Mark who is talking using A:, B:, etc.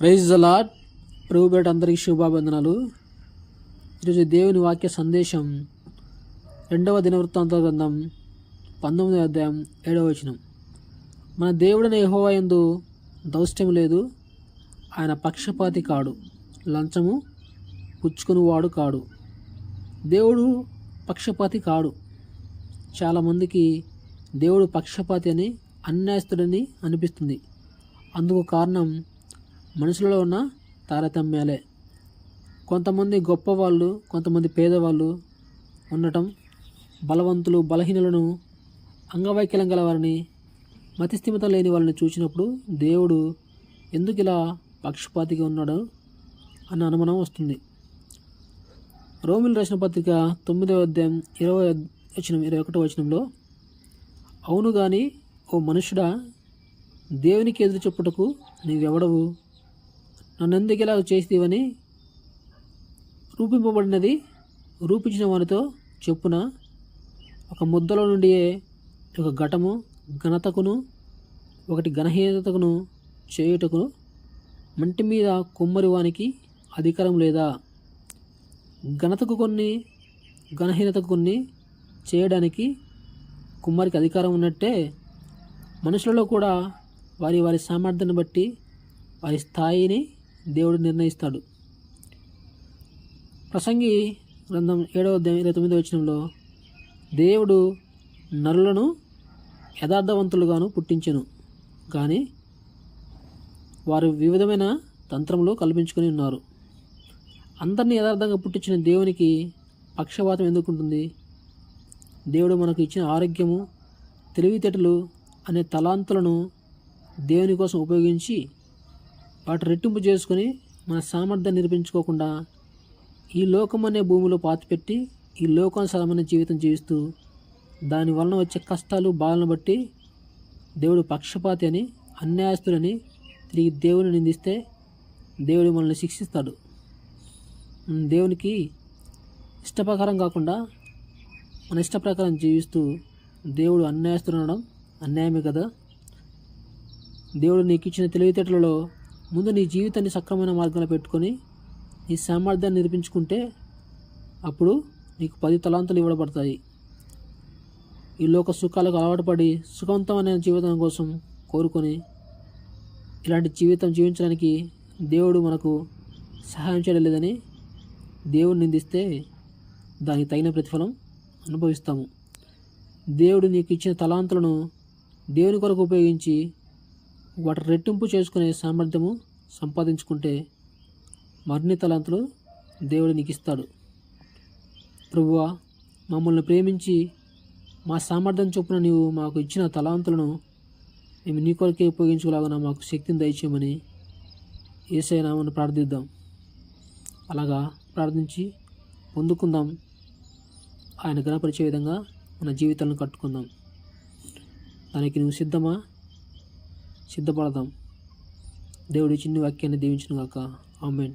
A: Praise lord ప్రభుపేట అందరికీ శుభాబంధనాలు ఈరోజు దేవుని వాక్య సందేశం రెండవ దినవృత్తాంత గ్రంథం పంతొమ్మిదవ అధ్యాయం ఏడవ వచనం. మన దేవుడిని యెహోవా యందు దౌష్ట్యం లేదు. ఆయన పక్షపాతి కాడు. లంచము పుచ్చుకునివాడు కాడు. దేవుడు పక్షపాతి కాడు. చాలామందికి దేవుడు పక్షపాతి అని అన్యాయస్తుడని అనిపిస్తుంది. అందుకు కారణం మనుషులలో ఉన్న తారతమ్యాలే. కొంతమంది గొప్పవాళ్ళు కొంతమంది పేదవాళ్ళు ఉండటం బలవంతులు బలహీనులను అంగవైకల్యం గల వారిని మతిస్థిమత లేని వాళ్ళని చూసినప్పుడు దేవుడు ఎందుకు ఇలా పక్షపాతిగా ఉన్నాడు అన్న అనుమానం వస్తుంది. రోమిల్ రాసిన పత్రిక తొమ్మిదవ అధ్యాయం ఇరవై వచనం ఇరవై ఒకటో వచనంలో అవును కానీ ఓ మనుషుడా దేవునికి ఎదురు చెప్పుటకు నీవెవడవు? నన్నెందుకు ఇలా చేసేవని రూపింపబడినది రూపించిన వానితో చెప్పున? ఒక ముద్దలో నుండి ఒక ఘటము ఘనతకును ఒకటి ఘనహీనతకును చేయుటకు మంటి మీద కుమ్మరి వానికి అధికారం లేదా? ఘనతకు కొన్ని ఘనహీనతకు కొన్ని చేయడానికి కుమ్మరికి అధికారం ఉన్నట్టే మనుషులలో కూడా వారి వారి సామర్థ్యాన్ని బట్టి వారి స్థాయిని దేవుడు నిర్ణయిస్తాడు. ప్రసంగి గ్రంథం ఏడవ ఇరవై తొమ్మిదో వచనంలో దేవుడు నరులను యథార్థవంతులుగాను పుట్టించెను. కానీ వారు వివిధమైన తంత్రములు కల్పించుకొని ఉన్నారు. అందరినీ యథార్థంగా పుట్టించిన దేవునికి పక్షపాతం ఎందుకుంటుంది దేవుడు మనకు ఇచ్చిన ఆరోగ్యము తెలివితేటలు అనే తలాంతులను దేవుని కోసం ఉపయోగించి వాటి రెట్టింపు చేసుకొని మన సామర్థ్యాన్ని నిరూపించుకోకుండా ఈ లోకం అనే భూమిలో పాతిపెట్టి ఈ లోకానుసారమైన జీవితం జీవిస్తూ దాని వలన వచ్చే కష్టాలు బాధలను బట్టి దేవుడు పక్షపాతి అని అన్యాయస్తుడని తిరిగి దేవుని నిందిస్తే దేవుడు మనల్ని శిక్షిస్తాడు. దేవునికి ఇష్టప్రకారం కాకుండా మన ఇష్ట ప్రకారం జీవిస్తూ దేవుడు అన్యాయస్తుడు అనడం అన్యాయమే కదా? దేవుడు నీకు ఇచ్చిన తెలివితేటలలో ముందు నీ జీవితాన్ని సక్రమైన మార్గంలో పెట్టుకొని నీ సామర్థ్యాన్ని నిరూపించుకుంటే అప్పుడు నీకు పది తలాంతులు ఇవ్వబడతాయి. ఈ లోక సుఖాలకు అలవాటు పడి సుఖవంతమైన జీవితం కోసం కోరుకొని ఇలాంటి జీవితం జీవించడానికి దేవుడు మనకు సహాయం చేయలేదని దేవుడు నిందిస్తే దానికి తగిన ప్రతిఫలం అనుభవిస్తాము. దేవుడు నీకు ఇచ్చిన తలాంతులను దేవుని కొరకు ఉపయోగించి వాటి రెట్టింపు చేసుకునే సామర్థ్యము సంపాదించుకుంటే మరిన్ని తలాంతులు దేవుడు నీకు ఇస్తాడు ప్రభువా మమ్మల్ని ప్రేమించి మా సామర్థ్యం చొప్పున నీవు మాకు ఇచ్చిన తలాంతులను మేము నీ కొరకే ఉపయోగించుకోలాగా మాకు శక్తిని దయచేయమని ఏసై నామని ప్రార్థిద్దాం. అలాగా ప్రార్థించి పొందుకుందాం. ఆయన గణపరిచే విధంగా మన జీవితాలను కట్టుకుందాం. దానికి నువ్వు సిద్ధమా? సిద్ధపడదాం. దేవుడి చిన్ని వాక్యాన్ని దీవించిన గాక ఆమెన్.